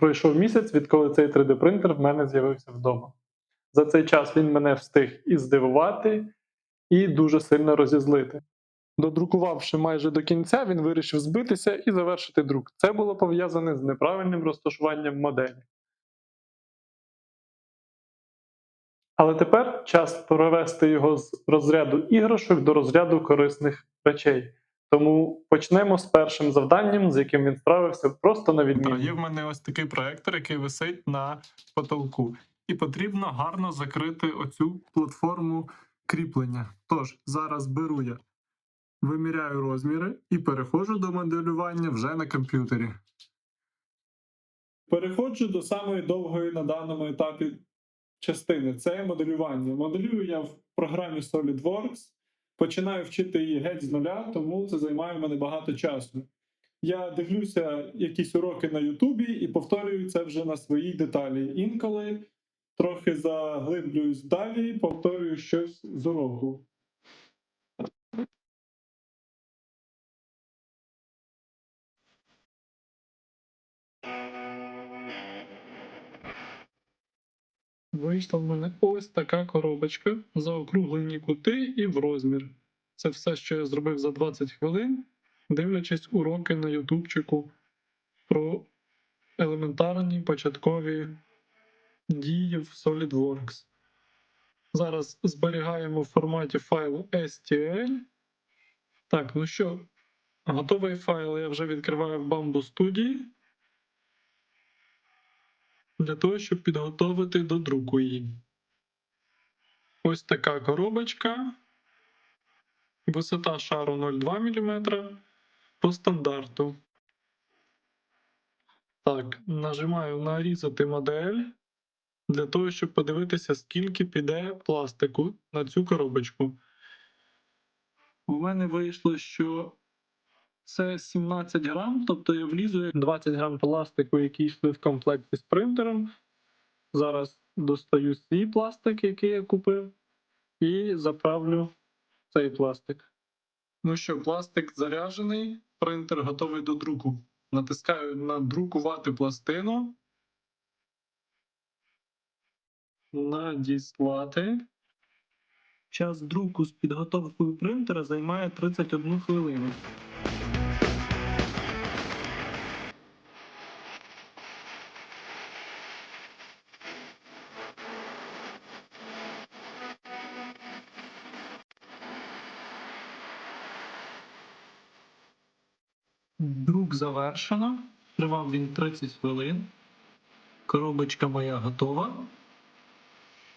Пройшов місяць, відколи цей 3D принтер в мене з'явився вдома. За цей час він мене встиг і здивувати, і дуже сильно розізлити. Додрукувавши майже до кінця, він вирішив збитися і завершити друк. Це було пов'язане з неправильним розташуванням моделі. Але тепер час перевести його з розряду іграшок до розряду корисних речей. Тому почнемо з першим завданням, з яким він справився просто на відміну. Є в мене ось такий проектор, який висить на потолку. І потрібно гарно закрити оцю платформу кріплення. Тож, зараз беру я, виміряю розміри і переходжу до моделювання вже на комп'ютері. Переходжу до самої довгої на даному етапі частини це моделювання. Моделюю я в програмі SolidWorks. Починаю вчити її геть з нуля, тому це займає мене багато часу. Я дивлюся якісь уроки на Ютубі і повторюю це вже на своїй деталі. Інколи трохи заглиблююсь далі, повторюю щось з уроку. Вийшла в мене ось така коробочка, заокруглені кути і в розмір. Це все, що я зробив за 20 хвилин, дивлячись уроки на ютубчику про елементарні початкові дії в SolidWorks. Зараз зберігаємо в форматі файлу STL. Так, ну що, готовий файл я вже відкриваю в Bamboo Studio для того, щоб підготовити до друку її. Ось така коробочка. Висота шару 0,2 мм по стандарту. Так, нажимаю нарізати модель для того, щоб подивитися, скільки піде пластику на цю коробочку. У мене вийшло, що це 17 грам, тобто я влізу 20 грам пластику, який йшли в комплекті з принтером. Зараз достаю свій пластик, який я купив, і заправлю цей пластик. Ну що, пластик заряджений, принтер готовий до друку. Натискаю на друкувати пластину. Надіслати. Час друку з підготовкою принтера займає 31 хвилину. Друк завершено. Тривав він 30 хвилин. Коробочка моя готова.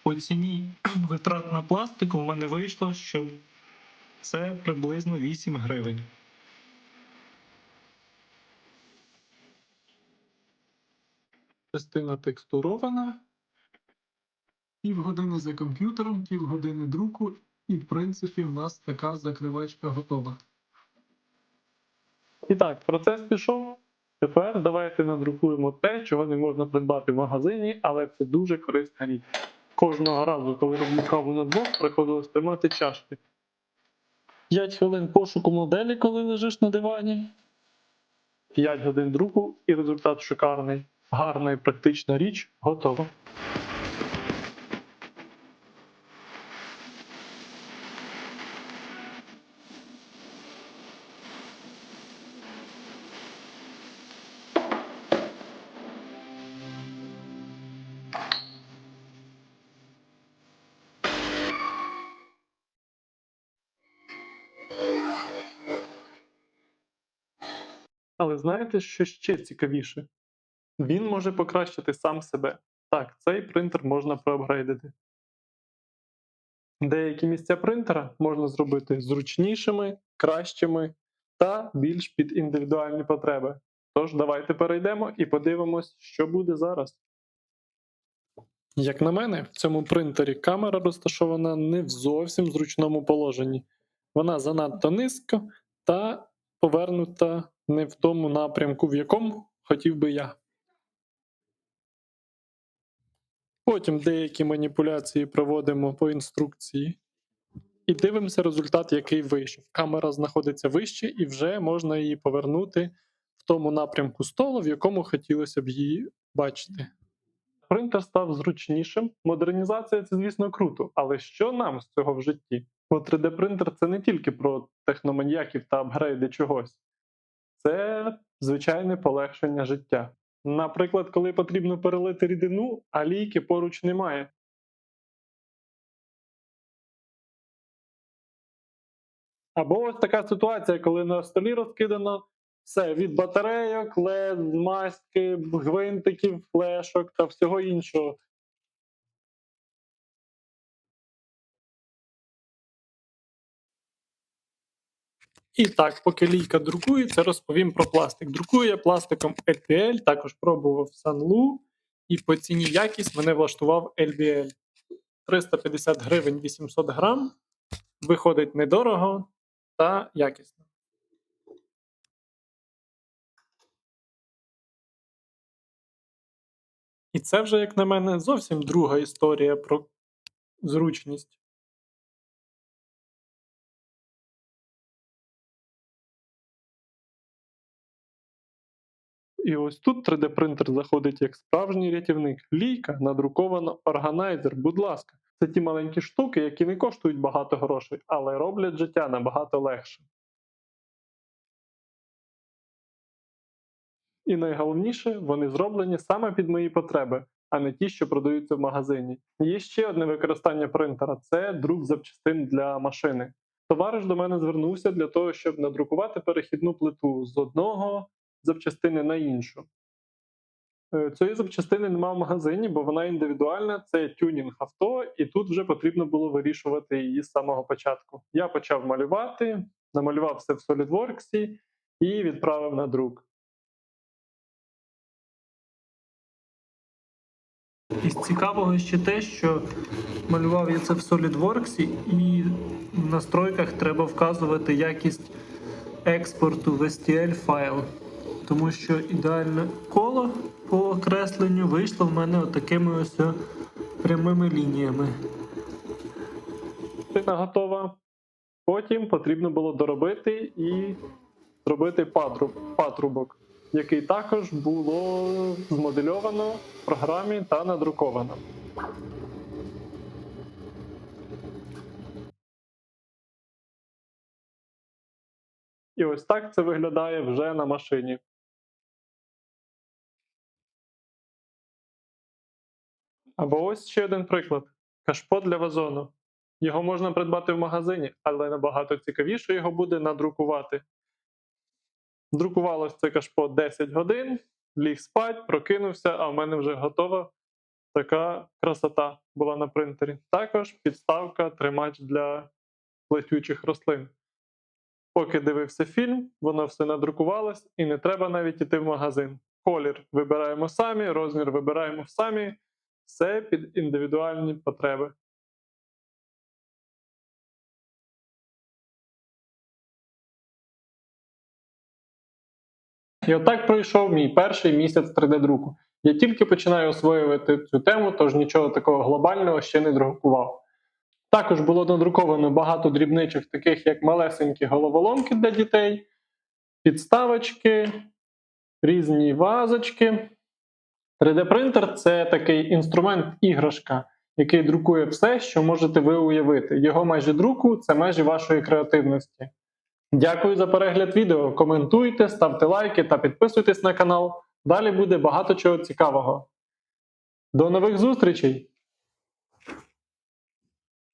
По ціні витрат на пластику в мене вийшло, що це приблизно 8 гривень. Частина текстурована. Півгодини за комп'ютером, півгодини друку, і в принципі в нас така закривачка готова. І так, процес пішов. Тепер давайте надрукуємо те, чого не можна придбати в магазині, але це дуже корисна річ. Кожного разу, коли роблю каву на двох, приходилось тримати чашки. 5 хвилин пошуку моделі, коли лежиш на дивані. 5 годин друку і результат шикарний. Гарна і практична річ готова. Але знаєте, що ще цікавіше? Він може покращити сам себе. Так, цей принтер можна проапгрейдити. Деякі місця принтера можна зробити зручнішими, кращими та більш під індивідуальні потреби. Тож, давайте перейдемо і подивимось, що буде зараз. Як на мене, в цьому принтері камера розташована не в зовсім зручному положенні. Вона занадто низько та повернута не в тому напрямку, в якому хотів би я. Потім деякі маніпуляції проводимо по інструкції і дивимося результат, який вийшов. Камера знаходиться вище, і вже можна її повернути в тому напрямку столу, в якому хотілося б її Бачите. Принтер став зручнішим. Модернізація це, звісно, круто. Але що нам з цього в житті? Бо 3D-принтер це не тільки про техноманіяків та апгрейди чогось. Це звичайне полегшення життя. Наприклад, коли потрібно перелити рідину, а лійки поруч немає. Або ось така ситуація, коли на столі розкидано все від батарейок, лед, маски, гвинтиків, флешок та всього іншого. І так, поки лійка друкується, розповім про пластик. Друкую я пластиком LPL, також пробував Sanlu, і по ціні якість мене влаштував LBL. 350 гривень 800 грам. Виходить недорого та якісно. І це вже, як на мене, зовсім друга історія про зручність. І ось тут 3D-принтер заходить як справжній рятівник. Лійка надрукована органайзер. Будь ласка, це ті маленькі штуки, які не коштують багато грошей, але роблять життя набагато легше. І найголовніше, вони зроблені саме під мої потреби, а не ті, що продаються в магазині. Є ще одне використання принтера це друк запчастин для машини. Товариш до мене звернувся для того, щоб надрукувати перехідну плиту з одного запчастини на іншу. Е, Цієї запчастини немає в магазині, бо вона індивідуальна, це тюнінг авто, і тут вже потрібно було вирішувати її з самого початку. Я почав малювати, намалював все в SolidWorks і відправив на друк. Із цікавого ще те, що малював я це в SolidWorks, і в настройках треба вказувати якість експорту в STL файл. Тому що ідеальне коло по окресленню вийшло в мене отакими ось прямими лініями. Частина готова. Потім потрібно було доробити і зробити патруб, патрубок, який також було змодельовано в програмі та надруковано. І ось так це виглядає вже на машині. Або ось ще один приклад: кашпо для вазону. Його можна придбати в магазині, але набагато цікавіше його буде надрукувати. Друкувалось це кашпо 10 годин, ліг спать, прокинувся, а в мене вже готова така красота була на принтері. Також підставка, тримач для плетючих рослин. Поки дивився фільм, воно все надрукувалось, і не треба навіть іти в магазин. Колір вибираємо самі, розмір вибираємо самі, все під індивідуальні потреби. І отак пройшов мій перший місяць 3D-друку. Я тільки починаю освоювати цю тему, тож нічого такого глобального ще не друкував. Також було надруковано багато дрібничок, таких як малесенькі головоломки для дітей, підставочки, різні вазочки. 3D-принтер це такий інструмент-іграшка, який друкує все, що можете ви уявити. Його межі друку це межі вашої креативності. Дякую за перегляд відео. Коментуйте, ставте лайки та підписуйтесь на канал. Далі буде багато чого цікавого. До нових зустрічей!